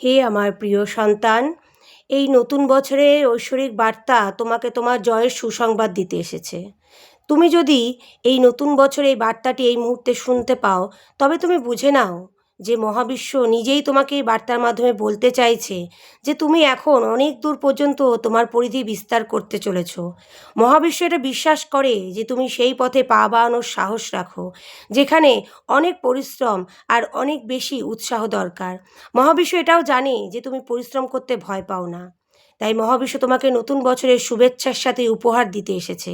হে আমার প্রিয় সন্তান, এই নতুন বছরে ঐশ্বরিক বার্তা তোমাকে তোমার জয়ের সুসংবাদ দিতে এসেছে। তুমি যদি এই নতুন বছরে এই বার্তাটি এই মুহূর্তে শুনতে পাও, তবে তুমি বুঝে নাও যে মহাবিশ্ব নিজেই তোমাকে এই বার্তার মাধ্যমে বলতে চাইছে যে তুমি এখন অনেক দূর পর্যন্ত তোমার পরিধি বিস্তার করতে চলেছ। মহাবিশ্ব এটা বিশ্বাস করে যে তুমি সেই পথে পা বাড়ানোর সাহস রাখো, যেখানে অনেক পরিশ্রম আর অনেক বেশি উৎসাহ দরকার। মহাবিশ্ব এটাও জানে যে তুমি পরিশ্রম করতে ভয় পাও না। তাই মহাবিশ্ব তোমাকে নতুন বছরের শুভেচ্ছার সাথে উপহার দিতে এসেছে।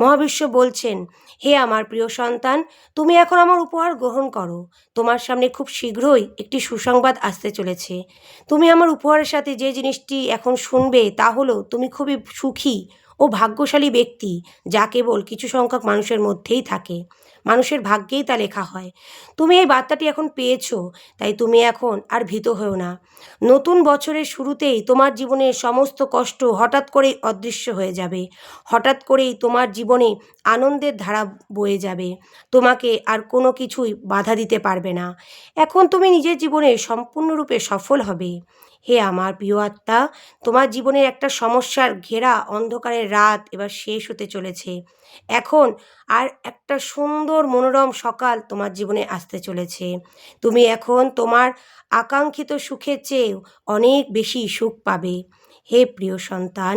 মহাবিশ্ব বলছেন, হে আমার প্রিয় সন্তান, তুমি এখন আমার উপহার গ্রহণ করো। তোমার সামনে খুব শীঘ্রই একটি সুসংবাদ আসতে চলেছে। তুমি আমার উপহারের সাথে যে জিনিসটি এখন শুনবে তা হলো, তুমি খুবই সুখী ও ভাগ্যশালী ব্যক্তি, যা কেবল কিছু সংখ্যক মানুষের মধ্যেই থাকে। মানুষের ভাগ্যেই তা লেখা হয়। তুমি এই বার্তাটি এখন পেয়েছ, তাই তুমি এখন আর ভীত হও না। নতুন বছরের শুরুতেই তোমার জীবনের সমস্ত কষ্ট হঠাৎ করেই অদৃশ্য হয়ে যাবে। হঠাৎ করেই তোমার জীবনে আনন্দের ধারা বয়ে যাবে। তোমাকে আর কোনো কিছুই বাধা দিতে পারবে না। এখন তুমি নিজের জীবনে সম্পূর্ণরূপে সফল হবে। হে আমার প্রিয় আত্মা, তোমার জীবনের একটা সমস্যার ঘেরা অন্ধকারের রাত এবার শেষ হতে চলেছে। এখন আর একটা সুন্দর মনোরম সকাল তোমার জীবনে আসতে চলেছে। তুমি এখন তোমার আকাঙ্ক্ষিত সুখের চেয়েও অনেক বেশি সুখ পাবে। হে প্রিয় সন্তান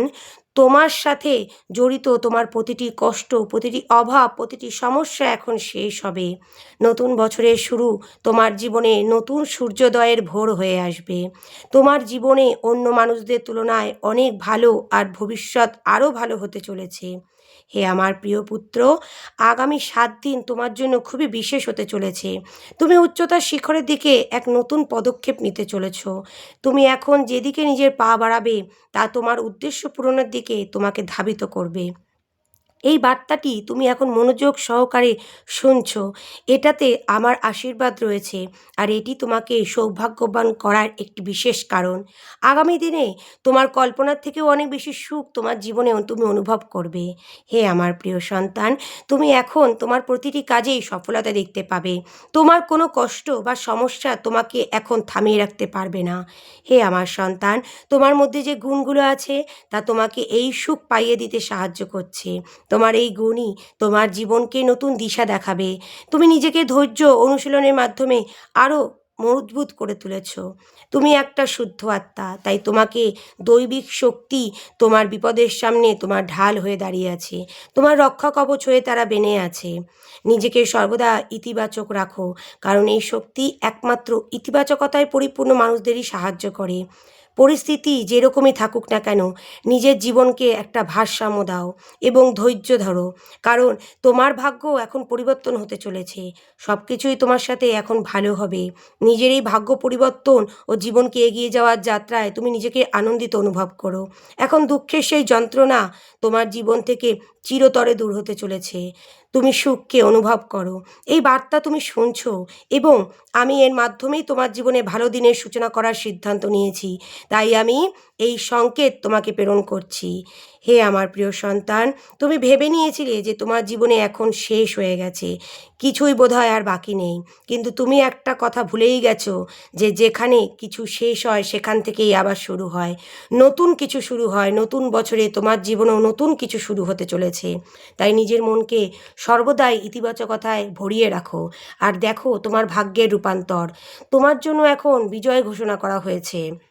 তোমার সাথে জড়িত তোমার প্রতিটি কষ্ট, প্রতিটি অভাব, প্রতিটি সমস্যা এখন শেষ হবে। নতুন বছরের শুরু, তোমার জীবনে নতুন সূর্যোদয়ের ভোর হয়ে আসবে। তোমার জীবনে অন্য মানুষদের তুলনায় অনেক ভালো আর ভবিষ্যৎ আরও ভালো হতে চলেছে। হে আমার প্রিয় পুত্র, আগামী সাত দিন তোমার জন্য খুবই বিশেষ হতে চলেছে। তুমি উচ্চতার শিখরের দিকে এক নতুন পদক্ষেপ নিতে চলেছ। তুমি এখন যেদিকে নিজের পা বাড়াবে, তা তোমার উদ্দেশ্য পূরণের দিকে তোমাকে ধাবিত করবে। এই বার্তাটি তুমি এখন মনোযোগ সহকারে শুনছ। এটাতে আমার আশীর্বাদ রয়েছে আর এটি তোমাকে সৌভাগ্যবান করার একটি বিশেষ কারণ। আগামী দিনে তোমার কল্পনার থেকেও অনেক বেশি সুখ তোমার জীবনে তুমি অনুভব করবে। হে আমার প্রিয় সন্তান, তুমি এখন তোমার প্রতিটি কাজেই সফলতা দেখতে পাবে। তোমার কোনো কষ্ট বা সমস্যা তোমাকে এখন থামিয়ে রাখতে পারবে না। হে আমার সন্তান, তোমার মধ্যে যে গুণগুলো আছে তা তোমাকে এই সুখ পাইয়ে দিতে সাহায্য করছে। তোমার এই গুণই তোমার জীবনকে নতুন দিশা দেখাবে। তুমি নিজেকে ধৈর্য অনুশীলনের মাধ্যমে আরও মজবুত করে তুলেছ। তুমি একটা শুদ্ধ আত্মা, তাই তোমাকে দৈবিক শক্তি তোমার বিপদের সামনে তোমার ঢাল হয়ে দাঁড়িয়ে আছে। তোমার রক্ষা কবচ হয়ে তারা বেনে আছে। নিজেকে সর্বদা ইতিবাচক রাখো, কারণ এই শক্তি একমাত্র ইতিবাচকতায় পরিপূর্ণ মানুষদেরই সাহায্য করে। পরিস্থিতি যেরকমই থাকুক না কেন, নিজের জীবনকে একটা ভারসাম্য দাও এবং ধৈর্য ধরো। কারণ তোমার ভাগ্য এখন পরিবর্তন হতে চলেছে। সব কিছুই তোমার সাথে এখন ভালো হবে। নিজের এই ভাগ্য পরিবর্তন ও জীবনকে এগিয়ে যাওয়ার যাত্রায় তুমি নিজেকে আনন্দিত অনুভব করো। এখন দুঃখের সেই যন্ত্রণা তোমার জীবন থেকে চিরতরে দূর হতে চলেছে। তুমি সুখকে অনুভব করো। এই বার্তা তুমি শুনছো এবং আমি এর মাধ্যমেই তোমার জীবনে ভালো দিনের সূচনা করার সিদ্ধান্ত নিয়েছি। তাই আমি এই সংকেত তোমাকে প্রেরণ করছি। হে আমার প্রিয় সন্তান, তুমি ভেবে নিয়েছিলে যে তোমার জীবনে এখন শেষ হয়ে গেছে। কিছুই বোধহয় আর বাকি নেই। কিন্তু তুমি একটা কথা ভুলেই গেছো যে যেখানে কিছু শেষ হয় সেখান থেকেই আবার শুরু হয়। নতুন কিছু শুরু হয়, নতুন বছরে তোমার জীবনেও নতুন কিছু শুরু হতে চলেছে। তাই নিজের মনকে সর্বদাই ইতিবাচকতায় ভরিয়ে রাখো। আর দেখো তোমার ভাগ্যের রূপান্তর। তোমার জন্য এখন বিজয় ঘোষণা করা হয়েছে।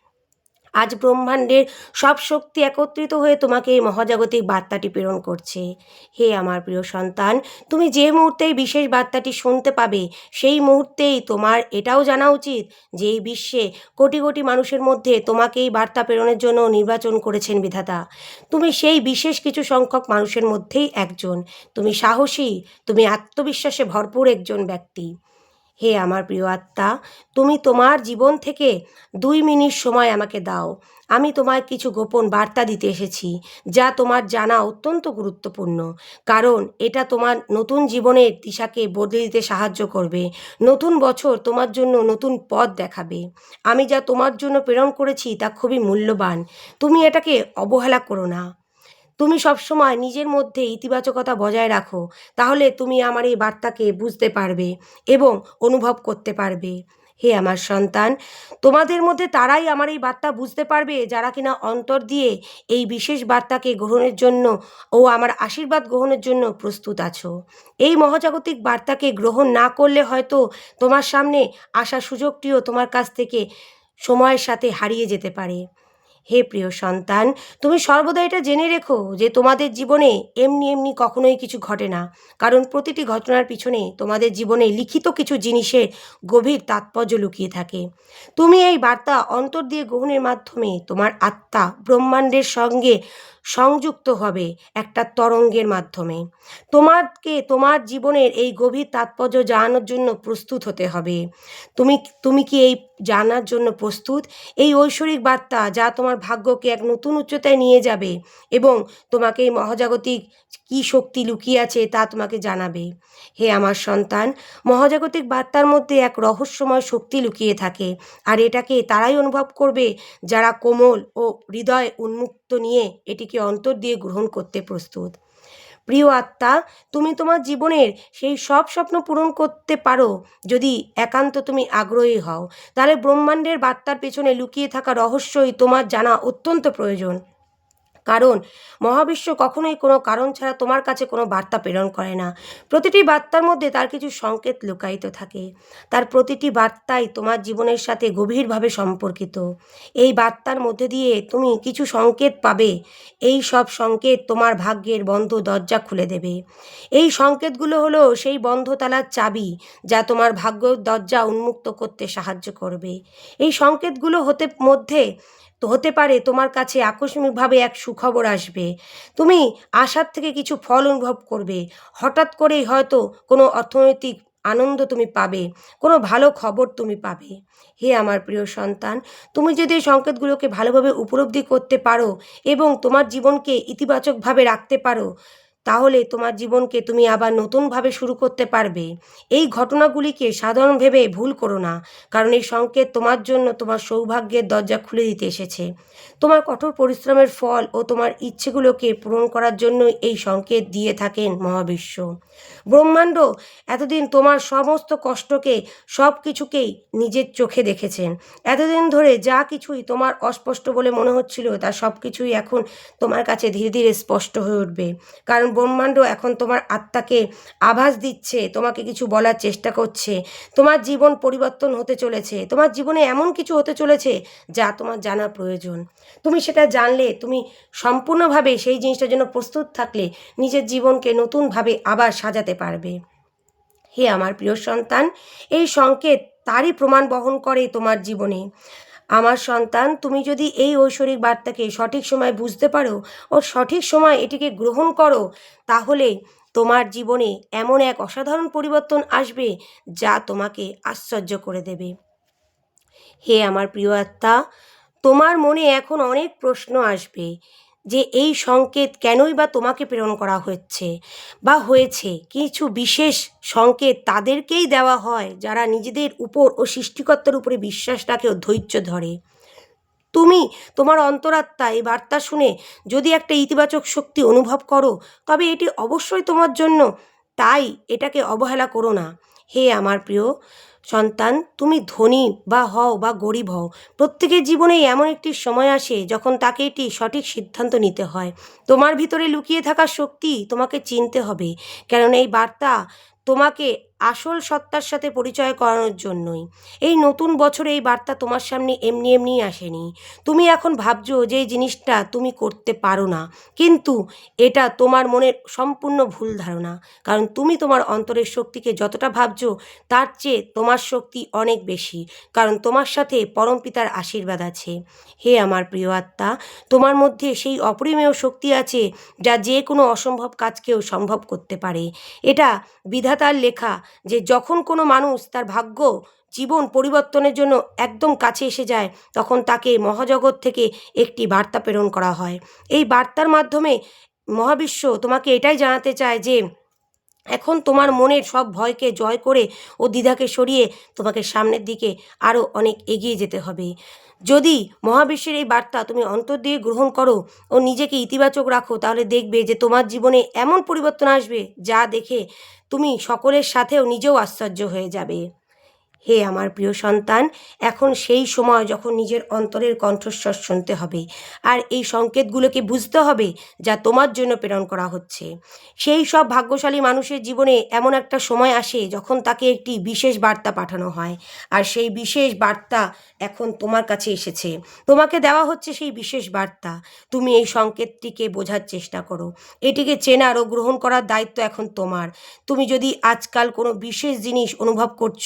আজ ব্রহ্মাণ্ডের সব শক্তি একত্রিত হয়ে তোমাকে এই মহাজাগতিক বার্তাটি প্রেরণ করছে। হে আমার প্রিয় সন্তান, তুমি যে মুহূর্তেই বিশেষ বার্তাটি শুনতে পাবে, সেই মুহূর্তেই তোমার এটাও জানা উচিত যে এই বিশ্বে কোটি কোটি মানুষের মধ্যে তোমাকে এই বার্তা প্রেরণের জন্য নির্বাচন করেছেন বিধাতা। তুমি সেই বিশেষ কিছু সংখ্যক মানুষের মধ্যেই একজন। তুমি সাহসী, তুমি আত্মবিশ্বাসে ভরপুর একজন ব্যক্তি। হে আমার প্রিয় আত্মা, তুমি তোমার জীবন থেকে দুই মিনিট সময় আমাকে দাও। আমি তোমায় কিছু গোপন বার্তা দিতে এসেছি, যা তোমার জানা অত্যন্ত গুরুত্বপূর্ণ। কারণ এটা তোমার নতুন জীবনের দিশাকে বদলে দিতে সাহায্য করবে। নতুন বছর তোমার জন্য নতুন পথ দেখাবে। আমি যা তোমার জন্য প্রেরণ করেছি তা খুবই মূল্যবান। তুমি এটাকে অবহেলা করো না। তুমি সবসময় নিজের মধ্যে ইতিবাচকতা বজায় রাখো, তাহলে তুমি আমার এই বার্তাকে বুঝতে পারবে এবং অনুভব করতে পারবে। হে আমার সন্তান, তোমাদের মধ্যে তারাই আমার এই বার্তা বুঝতে পারবে যারা কিনা অন্তর দিয়ে এই বিশেষ বার্তাকে গ্রহণের জন্য ও আমার আশীর্বাদ গ্রহণের জন্য প্রস্তুত আছো। এই মহাজাগতিক বার্তাকে গ্রহণ না করলে হয়তো তোমার সামনে আসা সুযোগটিও তোমার কাছ থেকে সময়ের সাথে হারিয়ে যেতে পারে। হে প্রিয় সন্তান, তুমি সর্বদা এটা জেনে রেখো যে তোমাদের জীবনে এমনি এমনি কখনোই কিছু ঘটে না। কারণ প্রতিটি ঘটনার পিছনে তোমাদের জীবনে লিখিত কিছু জিনিসের গভীর তাৎপর্য লুকিয়ে থাকে। তুমি এই বার্তা অন্তর দিয়ে গ্রহণের মাধ্যমে তোমার আত্মা ব্রহ্মাণ্ডের সঙ্গে সংযুক্ত হবে একটা তরঙ্গের মাধ্যমে। তোমাকে, তোমার জীবনের এই গভীর তাৎপর্য জানানোর জন্য প্রস্তুত হতে হবে। তুমি তুমি কি এই জানার জন্য প্রস্তুত? এই ঐশ্বরিক বার্তা যা তোমার ভাগ্যকে এক নতুন উচ্চতায় নিয়ে যাবে এবং তোমাকে এই মহাজাগতিক কী শক্তি লুকিয়ে আছে তা তোমাকে জানাবে। হে আমার সন্তান, মহাজাগতিক বার্তার মধ্যে এক রহস্যময় শক্তি লুকিয়ে থাকে, আর এটাকে তারাই অনুভব করবে যারা কোমল ও হৃদয় উন্মুক্ত নিয়ে এটিকে অন্তর দিয়ে গ্রহণ করতে প্রস্তুত। প্রিয় আত্মা, তুমি তোমার জীবনের সেই সব স্বপ্ন পূরণ করতে পারো যদি একান্ত তুমি আগ্রহী হও। তাহলে ব্রহ্মাণ্ডের বার্তার পেছনে লুকিয়ে থাকা রহস্যই তোমার জানা অত্যন্ত প্রয়োজন। কারণ মহাবিশ্ব কখনোই কোনো কারণ ছাড়া তোমার কাছে কোনো বার্তা প্রেরণ করে না। প্রতিটি বার্তার মধ্যে তার কিছু সংকেত লুকায়িত থাকে। তার প্রতিটি বার্তাই তোমার জীবনের সাথে গভীরভাবে সম্পর্কিত। এই বার্তার মধ্যে দিয়ে তুমি কিছু সংকেত পাবে। এই সব সংকেত তোমার ভাগ্যের বন্ধ দরজা খুলে দেবে। এই সংকেতগুলো হলো সেই বন্ধ তালার চাবি যা তোমার ভাগ্য দরজা উন্মুক্ত করতে সাহায্য করবে। এই সংকেতগুলো হতে মধ্যে তো হতে পারে তোমার কাছে আকস্মিকভাবে এক সুখবর আসবে। তুমি আশার থেকে কিছু ফল অনুভব করবে। হঠাৎ করেই হয়তো কোনো অর্থনৈতিক আনন্দ তুমি পাবে, কোনো ভালো খবর তুমি পাবে। হে আমার প্রিয় সন্তান, তুমি যদি এই সংকেতগুলোকে ভালোভাবে উপলব্ধি করতে পারো এবং তোমার জীবনকে ইতিবাচকভাবে রাখতে পারো তাহলে তোমার জীবনকে তুমি আবার নতুনভাবে শুরু করতে পারবে। এই ঘটনাগুলিকে সাধারণ ভেবে ভুল করো না, কারণ এই সংকেত তোমার জন্য তোমার সৌভাগ্যের দরজা খুলে দিতে এসেছে। তোমার কঠোর পরিশ্রমের ফল ও তোমার ইচ্ছেগুলোকে পূরণ করার জন্য এই সংকেত দিয়ে থাকেন মহাবিশ্ব। ব্রহ্মাণ্ড এতদিন তোমার সমস্ত কষ্টকে সব কিছুকেই নিজের চোখে দেখেছেন। এতদিন ধরে যা কিছুই তোমার অস্পষ্ট বলে মনে হচ্ছিল, তা সব কিছুই এখন তোমার কাছে ধীরে ধীরে স্পষ্ট হয়ে উঠবে। কারণ ব্রহ্মাণ্ড এখন তোমার আত্মাকে আভাস দিচ্ছে, তোমাকে কিছু বলার চেষ্টা করছে। তোমার জীবন পরিবর্তন হতে চলেছে। তোমার জীবনে এমন কিছু হতে চলেছে যা তোমার জানা প্রয়োজন। তুমি সেটা জানলে, তুমি সম্পূর্ণভাবে সেই জিনিসটার জন্য প্রস্তুত থাকলে নিজের জীবনকে নতুনভাবে আবার সাজাতে পারবে। হে আমার প্রিয় সন্তান, এই সংকেত তারই প্রমাণ বহন করে তোমার জীবনে। আমার সন্তান, তুমি যদি এই ঐশ্বরিক বার্তাকে সঠিক সময় বুঝতে পারো ও সঠিক সময় এটিকে গ্রহণ করো, তাহলে তোমার জীবনে এমন এক অসাধারণ পরিবর্তন আসবে যা তোমাকে আশ্চর্য করে দেবে। হে আমার প্রিয় আত্মা, তোমার মনে এখন অনেক প্রশ্ন আসবে। যে এই সংকেত কেনই বা তোমাকে প্রেরণ করা হচ্ছে বা হয়েছে? কিছু বিশেষ সংকেত তাদেরকেই দেওয়া হয় যারা নিজেদের উপর ও সৃষ্টিকর্তার উপরে বিশ্বাস রাখে ও ধৈর্য ধরে। তুমি, তোমার অন্তরাত্মা, এই বার্তা শুনে যদি একটা ইতিবাচক শক্তি অনুভব করো, তবে এটি অবশ্যই তোমার জন্য। তাই এটাকে অবহেলা করো না। হে আমার প্রিয় সন্তান, তুমি ধনী বা হও বা গরিব হও। প্রত্যেকের জীবনে এমন একটি সময় আসে যখন তাকে একটি সঠিক সিদ্ধান্ত নিতে হয়। তোমার ভিতরে লুকিয়ে থাকা শক্তি তোমাকে চিনতে হবে। কারণ এই বার্তা তোমাকে আসল সত্তার সাথে পরিচয় করানোর জন্যই। এই নতুন বছরে এই বার্তা তোমার সামনে এমনি এমনিই আসেনি। তুমি এখন ভাবছ যে এই জিনিসটা তুমি করতে পারো না। কিন্তু এটা তোমার মনের সম্পূর্ণ ভুল ধারণা। কারণ তুমি তোমার অন্তরের শক্তিকে যতটা ভাবছ, তার চেয়ে তোমার শক্তি অনেক বেশি। কারণ তোমার সাথে পরমপিতার আশীর্বাদ আছে। হে আমার প্রিয় আত্মা, তোমার মধ্যে সেই অপরিমেয় শক্তি আছে, যা যে কোনো অসম্ভব কাজকেও সম্ভব করতে পারে। এটা বিধাতার লেখা যে যখন কোনো মানুষ তার ভাগ্য, জীবন পরিবর্তনের জন্য একদম কাছে এসে যায়, তখন তাকে মহাজগৎ থেকে একটি বার্তা প্রেরণ করা হয়। এই বার্তার মাধ্যমে মহাবিশ্ব তোমাকে এটাই জানাতে চায় যে এখন তোমার মনের সব ভয়কে জয় করে ও দ্বিধাকে সরিয়ে তোমাকে সামনের দিকে আরও অনেক এগিয়ে যেতে হবে। যদি মহাবিশ্বের এই বার্তা তুমি অন্তর দিয়ে গ্রহণ করো ও নিজেকে ইতিবাচক রাখো, তাহলে দেখবে যে তোমার জীবনে এমন পরিবর্তন আসবে যা দেখে তুমি সকলের সাথেও নিজেও আশ্চর্য হয়ে যাবে। হে আমার প্রিয় সন্তান, এখন সেই সময় যখন নিজের অন্তরের কণ্ঠস্বর শুনতে হবে আর এই সংকেতগুলোকে বুঝতে হবে যা তোমার জন্য প্রেরণ করা হচ্ছে। সেই সব ভাগ্যশালী মানুষের জীবনে এমন একটা সময় আসে যখন তাকে একটি বিশেষ বার্তা পাঠানো হয় আর সেই বিশেষ বার্তা এখন তোমার কাছে এসেছে। তোমাকে দেওয়া হচ্ছে সেই বিশেষ বার্তা। তুমি এই সংকেতটিকে বোঝার চেষ্টা করো। এটিকে চেনার ও গ্রহণ করার দায়িত্ব এখন তোমার। তুমি যদি আজকাল কোনো বিশেষ জিনিস অনুভব করছ,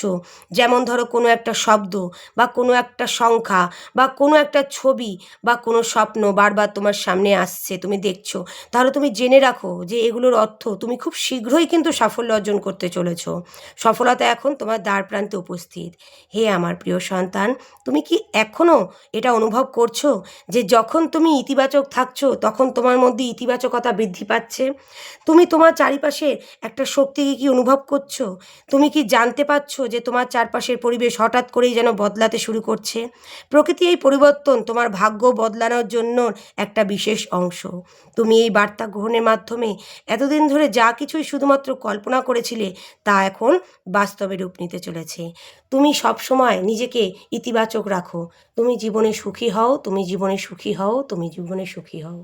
যেমন ধরো কোনো একটা শব্দ বা কোনো একটা সংখ্যা বা কোনো একটা ছবি বা কোনো স্বপ্ন বারবার তোমার সামনে আসছে, তুমি দেখছ, তাহলে তুমি জেনে রাখো যে এগুলোর অর্থ তুমি খুব শীঘ্রই কিন্তু সাফল্য অর্জন করতে চলেছ। সফলতা এখন তোমার দ্বার প্রান্তে উপস্থিত। হে আমার প্রিয় সন্তান, তুমি কি এখনও এটা অনুভব করছ যে যখন তুমি ইতিবাচক থাকছো তখন তোমার মধ্যে ইতিবাচকতা বৃদ্ধি পাচ্ছে? তুমি তোমার চারিপাশে একটা শক্তিকে কি অনুভব করছ? তুমি কি জানতে পারছ যে তোমার চারপাশের পরিবেশ হঠাৎ করেই যেন বদলাতে শুরু করছে। প্রকৃতি এই পরিবর্তন তোমার ভাগ্য বদলানোর জন্য একটা বিশেষ অংশ। তুমি এই বার্তা গ্রহণের মাধ্যমে এতদিন ধরে যা কিছুই শুধুমাত্র কল্পনা করেছিলে, তা এখন বাস্তবে রূপ নিতে চলেছে। তুমি সবসময় নিজেকে ইতিবাচক রাখো। তুমি জীবনে সুখী হও, তুমি জীবনে সুখী হও, তুমি জীবনে সুখী হও।